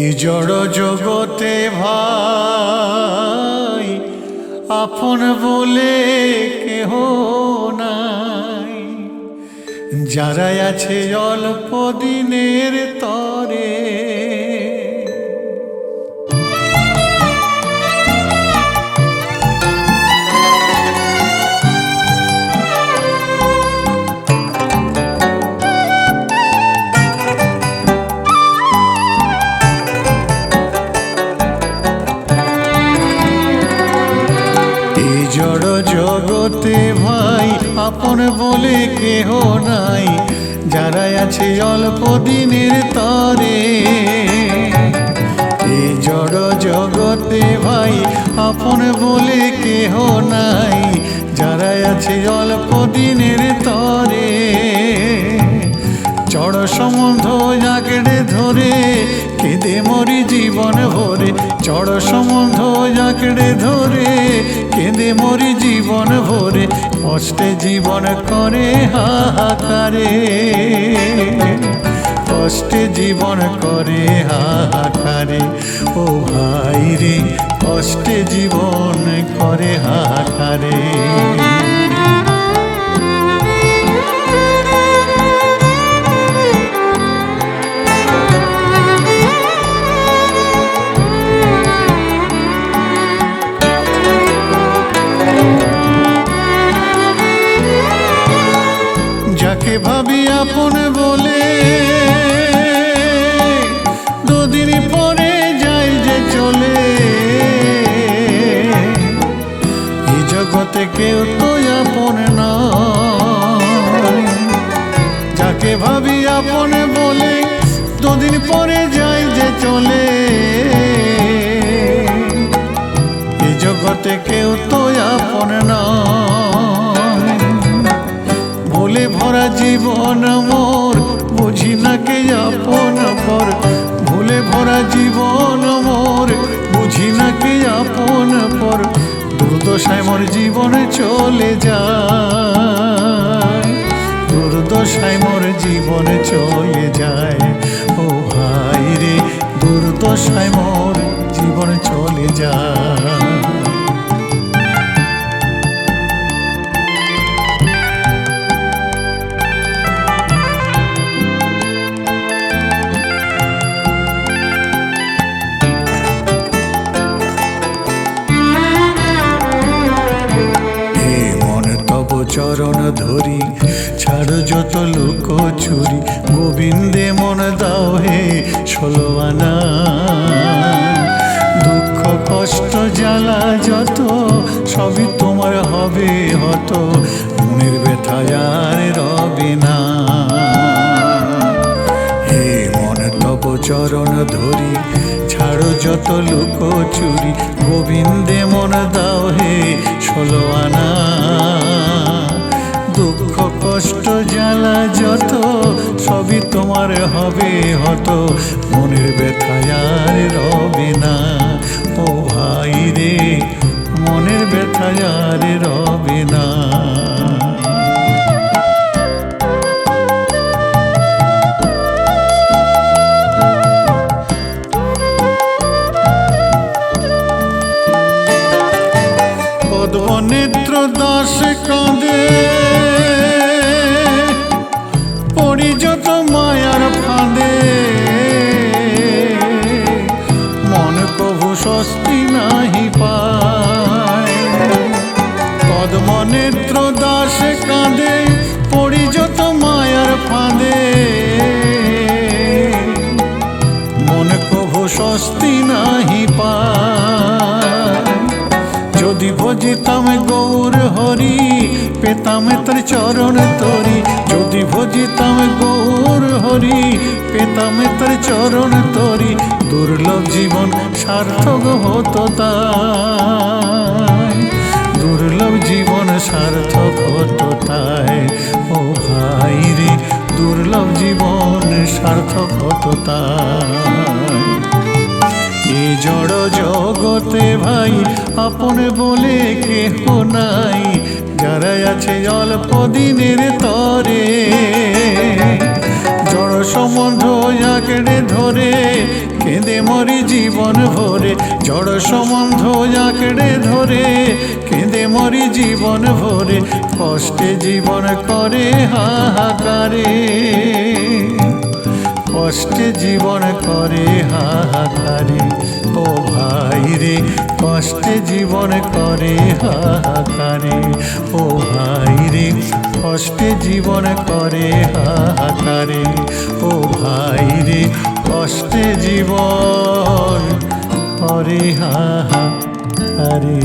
এই জড় জগতে ভাই আপন বলে কেহ নাই। যারা আছে অল্প দিনের তরে জড় জগতে ভাই, আপন বলে কেহ নাই। যারা আছে অল্প দিনের তরে। এই জড় জগতে ভাই, আপন বলে কেহ নাই। যারা আছে অল্প ভরে চড় সম্বন্ধ জাগড়ে ধরে, কেঁদে মরি জীবন ভরে, কষ্টে জীবন করে হাহাকারে। কষ্টে জীবন করে হাহাকারে, ও ভাই রে, কষ্টে জীবন করে হাহাকারে। পরে যাই যে চলে। এই জগতে কেউ তো আপন নয়। ভুলে ভরা জীবন মোর বুঝি না কে আপন পর ভুলে ভরা জীবন মোর বুঝি না কে আপন পর দুর্দশায় মোর জীবন চলে যায়। দুর্দশায় মোর জীবন চলে যায়। যায় চরণ ধরি ছাড় যত লোক ছুরি গোবিন্দে মন দাও হে ষোলো আনা। কষ্ট জ্বালা যত, সবই তোমার হবে হত। মনের ব্যথায় আর রবে না। হে মন তব চরণ ধরি, ছাড়ো যত লোক চুরি, গোবিন্দে মন দাও হে ষোলো আনা। দুঃখ কষ্ট জ্বালা যত, সবই তোমার হবে হত। মনের ব্যথায় আর রবে পায়। পদ্মনেত্র দাস কাঁদে পড়ি যত মায়ার ফাঁদে। মন কভু স্বস্তি নাহি পায়। যদি ভজিতাম গৌর হরি, পেতাম তার চরণ তরি। যদি ভজিতাম গৌর হরি পেতাম তার চরণ তরি, দুর্লভ জীবন সার্থক হতো তাই। দুর্লভ জীবন সার্থক হতো তাই, ও ভাই রে, দুর্লভ জীবন সার্থক হতো তাই। জড় জগতে ভাই, আপন বলে কেহ নাই যারা আছে অল্প দিনের তরে। ধরে, কেঁদে মরি জীবন ভরে, জড় সম্বন্ধ আঁকড়ে ধরে, কেঁদে মরি জীবন ভরে, কষ্টে জীবন করে হাহাকারে। কষ্টে জীবন করে হাহাকারে। ও ভাই রে, কষ্টে জীবন করে হাহাকারে। ও ভাই রে, কষ্টে জীবন করে হাহাকারে। ও ভাই রে, কষ্টে জীবন করে হাহাকারে।